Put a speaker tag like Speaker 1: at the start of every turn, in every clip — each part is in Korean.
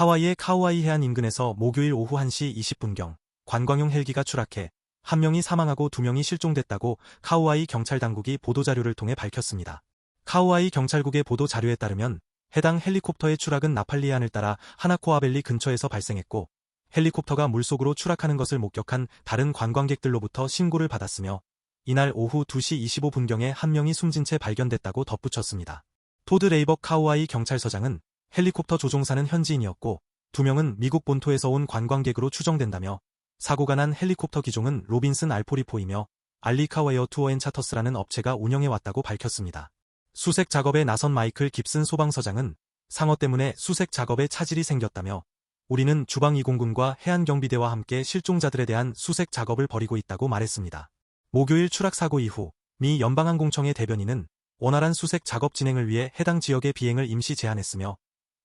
Speaker 1: 하와이의 카우아이 해안 인근에서 목요일 오후 1시 20분경 관광용 헬기가 추락해 한 명이 사망하고 두 명이 실종됐다고 카우아이 경찰 당국이 보도자료를 통해 밝혔습니다. 카우아이 경찰국의 보도 자료에 따르면 해당 헬리콥터의 추락은 나팔리안을 따라 하나코아벨리 근처에서 발생했고 헬리콥터가 물속으로 추락하는 것을 목격한 다른 관광객들로부터 신고를 받았으며 이날 오후 2시 25분경에 한 명이 숨진 채 발견됐다고 덧붙였습니다. 토드 레이버 카우아이 경찰서장은 헬리콥터 조종사는 현지인이었고 두 명은 미국 본토에서 온 관광객으로 추정된다며 사고가 난 헬리콥터 기종은 로빈슨 알포리포이며 알리카웨어 투어 앤 차터스라는 업체가 운영해왔다고 밝혔습니다. 수색 작업에 나선 마이클 깁슨 소방서장은 상어 때문에 수색 작업에 차질이 생겼다며 우리는 주방2공군과 해안경비대와 함께 실종자들에 대한 수색 작업을 벌이고 있다고 말했습니다. 목요일 추락 사고 이후 미 연방항공청의 대변인은 원활한 수색 작업 진행을 위해 해당 지역의 비행을 임시 제한했으며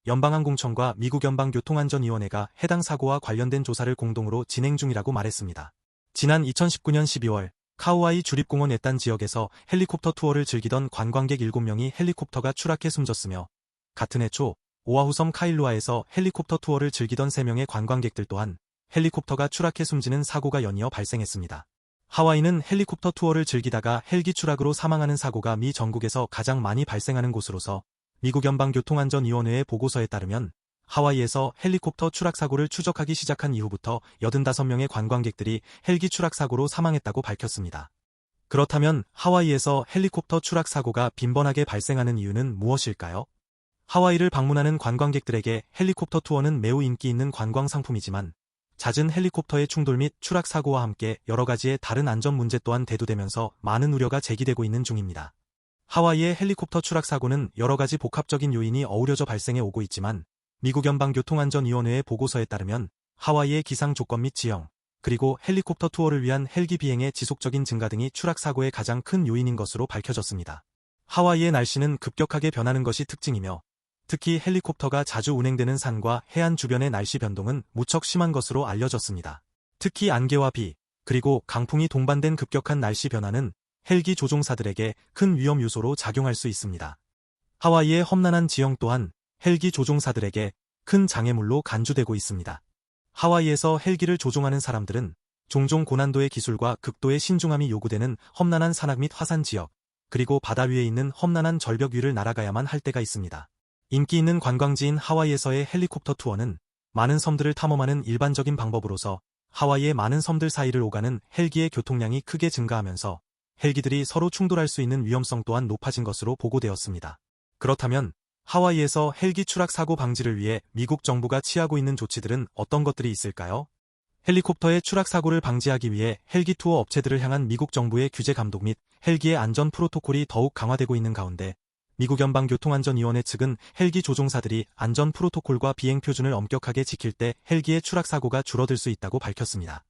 Speaker 1: 연방항공청과 미국 연방교통안전위원회가 해당 사고와 관련된 조사를 공동으로 진행 중이라고 말했습니다. 지난 2019년 12월 카우아이 주립공원 애딴 지역에서 헬리콥터 투어를 즐기던 관광객 7명이 헬리콥터가 추락해 숨졌으며 같은 해 초 오아후섬 카일루아에서 헬리콥터 투어를 즐기던 3명의 관광객들 또한 헬리콥터가 추락해 숨지는 사고가 연이어 발생했습니다. 하와이는 헬리콥터 투어를 즐기다가 헬기 추락으로 사망하는 사고가 미 전국에서 가장 많이 발생하는 곳으로서 미국 연방교통안전위원회의 보고서에 따르면 하와이에서 헬리콥터 추락 사고를 추적하기 시작한 이후부터 85명의 관광객들이 헬기 추락 사고로 사망했다고 밝혔습니다. 그렇다면 하와이에서 헬리콥터 추락 사고가 빈번하게 발생하는 이유는 무엇일까요? 하와이를 방문하는 관광객들에게 헬리콥터 투어는 매우 인기 있는 관광 상품이지만 잦은 헬리콥터의 충돌 및 추락 사고와 함께 여러 가지의 다른 안전 문제 또한 대두되면서 많은 우려가 제기되고 있는 중입니다. 하와이의 헬리콥터 추락 사고는 여러 가지 복합적인 요인이 어우러져 발생해 오고 있지만 미국 연방교통안전위원회의 보고서에 따르면 하와이의 기상 조건 및 지형, 그리고 헬리콥터 투어를 위한 헬기 비행의 지속적인 증가 등이 추락 사고의 가장 큰 요인인 것으로 밝혀졌습니다. 하와이의 날씨는 급격하게 변하는 것이 특징이며 특히 헬리콥터가 자주 운행되는 산과 해안 주변의 날씨 변동은 무척 심한 것으로 알려졌습니다. 특히 안개와 비, 그리고 강풍이 동반된 급격한 날씨 변화는 헬기 조종사들에게 큰 위험 요소로 작용할 수 있습니다. 하와이의 험난한 지형 또한 헬기 조종사들에게 큰 장애물로 간주되고 있습니다. 하와이에서 헬기를 조종하는 사람들은 종종 고난도의 기술과 극도의 신중함이 요구되는 험난한 산악 및 화산 지역, 그리고 바다 위에 있는 험난한 절벽 위를 날아가야만 할 때가 있습니다. 인기 있는 관광지인 하와이에서의 헬리콥터 투어는 많은 섬들을 탐험하는 일반적인 방법으로서 하와이의 많은 섬들 사이를 오가는 헬기의 교통량이 크게 증가하면서 헬기들이 서로 충돌할 수 있는 위험성 또한 높아진 것으로 보고되었습니다. 그렇다면 하와이에서 헬기 추락 사고 방지를 위해 미국 정부가 취하고 있는 조치들은 어떤 것들이 있을까요? 헬리콥터의 추락 사고를 방지하기 위해 헬기 투어 업체들을 향한 미국 정부의 규제 감독 및 헬기의 안전 프로토콜이 더욱 강화되고 있는 가운데 미국 연방교통안전위원회 측은 헬기 조종사들이 안전 프로토콜과 비행 표준을 엄격하게 지킬 때 헬기의 추락 사고가 줄어들 수 있다고 밝혔습니다.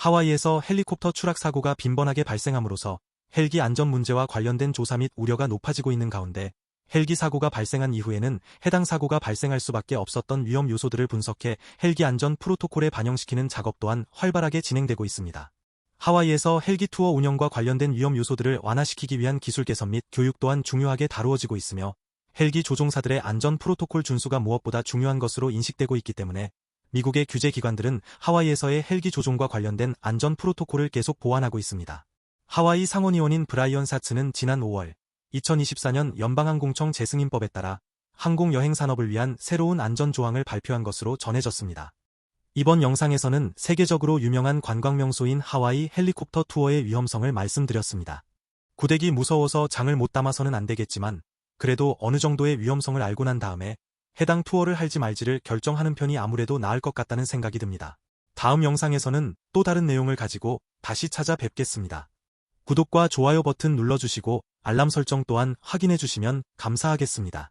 Speaker 1: 하와이에서 헬리콥터 추락 사고가 빈번하게 발생함으로써 헬기 안전 문제와 관련된 조사 및 우려가 높아지고 있는 가운데 헬기 사고가 발생한 이후에는 해당 사고가 발생할 수밖에 없었던 위험 요소들을 분석해 헬기 안전 프로토콜에 반영시키는 작업 또한 활발하게 진행되고 있습니다. 하와이에서 헬기 투어 운영과 관련된 위험 요소들을 완화시키기 위한 기술 개선 및 교육 또한 중요하게 다루어지고 있으며 헬기 조종사들의 안전 프로토콜 준수가 무엇보다 중요한 것으로 인식되고 있기 때문에 미국의 규제 기관들은 하와이에서의 헬기 조종과 관련된 안전 프로토콜을 계속 보완하고 있습니다. 하와이 상원의원인 브라이언 사츠는 지난 5월 2024년 연방항공청 재승인법에 따라 항공여행산업을 위한 새로운 안전조항을 발표한 것으로 전해졌습니다. 이번 영상에서는 세계적으로 유명한 관광명소인 하와이 헬리콥터 투어의 위험성을 말씀드렸습니다. 구대기 무서워서 장을 못 담아서는 안 되겠지만 그래도 어느 정도의 위험성을 알고 난 다음에 해당 투어를 할지 말지를 결정하는 편이 아무래도 나을 것 같다는 생각이 듭니다. 다음 영상에서는 또 다른 내용을 가지고 다시 찾아뵙겠습니다. 구독과 좋아요 버튼 눌러주시고 알람 설정 또한 확인해 주시면 감사하겠습니다.